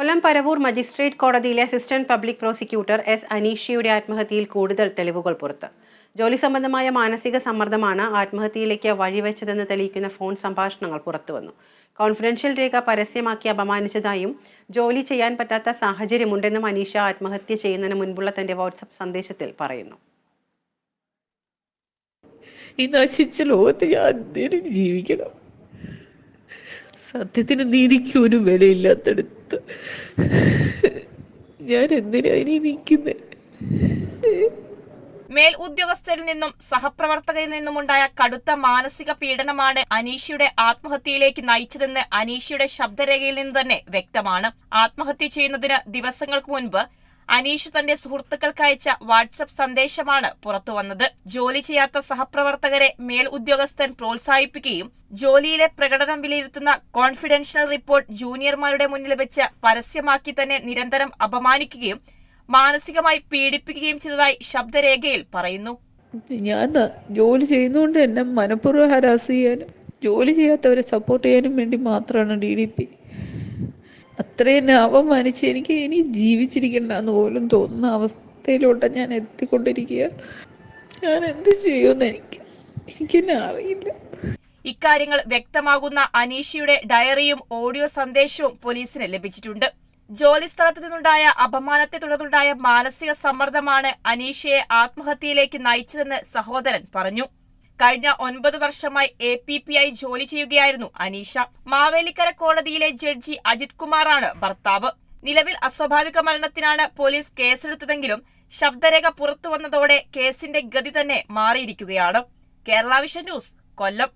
കൊല്ലം Paravur magistrate കോടതിയിലെ assistant public prosecutor S അനീഷയുടെ ആത്മഹത്യയിൽ കൂടുതൽ തെളിവുകൾ പുറത്ത്. ജോലി സംബന്ധമായ മാനസിക സമ്മർദ്ദമാണ് ആത്മഹത്യയിലേക്ക് വഴിവെച്ചതെന്ന് തെളിയിക്കുന്ന ഫോൺ സംഭാഷണങ്ങൾ പുറത്തുവന്നു കോൺഫിഡൻഷ്യൽ രേഖ പരസ്യമാക്കി അപമാനിച്ചതായും ജോലി ചെയ്യാൻ പറ്റാത്ത സാഹചര്യമുണ്ടെന്നും അനീഷ ആത്മഹത്യ ചെയ്യുന്നതിന് മുൻപുള്ള തന്റെ വാട്സപ്പ് സന്ദേശത്തിൽ പറയുന്നു. ഈ നശിച്ച ലോകത്ത് ഞാൻ ജീവിക്കണം. സത്യത്തിന് നീതിക്ക് ഒരു വിലയില്ലാത്തടുത്ത് ഞാൻ എന്തിനാ ഇനി നിൽക്കുന്നത് മേൽ ഉദ്യോഗസ്ഥരിൽ നിന്നും സഹപ്രവർത്തകരിൽ നിന്നുമുണ്ടായ കടുത്ത മാനസിക പീഡനമാണ് അനീഷയുടെ ആത്മഹത്യയിലേക്ക് നയിച്ചതെന്ന് അനീഷയുടെ ശബ്ദരേഖയിൽ നിന്ന് തന്നെ വ്യക്തമാണ്. ആത്മഹത്യ ചെയ്യുന്നതിന് ദിവസങ്ങൾക്ക് മുൻപ് അനീഷ് തന്റെ സുഹൃത്തുക്കൾക്ക് അയച്ച വാട്സപ്പ് സന്ദേശമാണ് പുറത്തുവന്നത്. ജോലി ചെയ്യാത്ത സഹപ്രവർത്തകരെ മേൽ ഉദ്യോഗസ്ഥൻ പ്രോത്സാഹിപ്പിക്കുകയും ജോലിയിലെ പ്രകടനം വിലയിരുത്തുന്ന കോൺഫിഡൻഷ്യൽ റിപ്പോർട്ട് ജൂനിയർമാരുടെ മുന്നിൽ വെച്ച് പരസ്യമാക്കി തന്നെ നിരന്തരം അപമാനിക്കുകയും മാനസികമായി പീഡിപ്പിക്കുകയും ചെയ്തതായി ശബ്ദരേഖയിൽ പറയുന്നു. ഞാൻ ജോലി ചെയ്യുന്നതുകൊണ്ട് എന്നെ മനഃപൂർവം ഹരാസ് ചെയ്യാനും ജോലി ചെയ്യാത്തവരെ സപ്പോർട്ട് ചെയ്യാനും വേണ്ടി മാത്രമാണ് ഡി ഡി പി അത്രയും അവമാനിച്ച് എനിക്ക് ഇനി ജീവിച്ചിരിക്കണ്ട എന്ന് പോലും തോന്നുന്ന അവസ്ഥയിലോട്ടാണ് ഞാൻ എത്തിക്കൊണ്ടിരിക്കുക ഞാൻ എന്ത് ചെയ്യുമെന്ന് എനിക്ക് എനിക്കെന്നെ അറിയില്ല. ഇക്കാര്യങ്ങൾ വ്യക്തമാകുന്ന അനീഷയുടെ ഡയറിയും ഓഡിയോ സന്ദേശവും പോലീസിന് ലഭിച്ചിട്ടുണ്ട്. ജോലിസ്ഥലത്ത് നിന്നുണ്ടായ അപമാനത്തെ തുടർന്നുണ്ടായ മാനസിക സമ്മർദ്ദമാണ് അനീഷയെ ആത്മഹത്യയിലേക്ക് നയിച്ചതെന്ന് സഹോദരൻ പറഞ്ഞു. കഴിഞ്ഞ ഒൻപത് വർഷമായി എ പി പി ഐ ജോലി ചെയ്യുകയായിരുന്നു അനീഷ. മാവേലിക്കര കോടതിയിലെ ജഡ്ജി അജിത് കുമാറാണ് ഭർത്താവ്. നിലവിൽ അസ്വാഭാവിക മരണത്തിനാണ് പോലീസ് കേസെടുത്തതെങ്കിലും ശബ്ദരേഖ പുറത്തുവന്നതോടെ കേസിന്റെ ഗതി തന്നെ മാറിയിരിക്കുകയാണ്. Kerala vision news Kollam.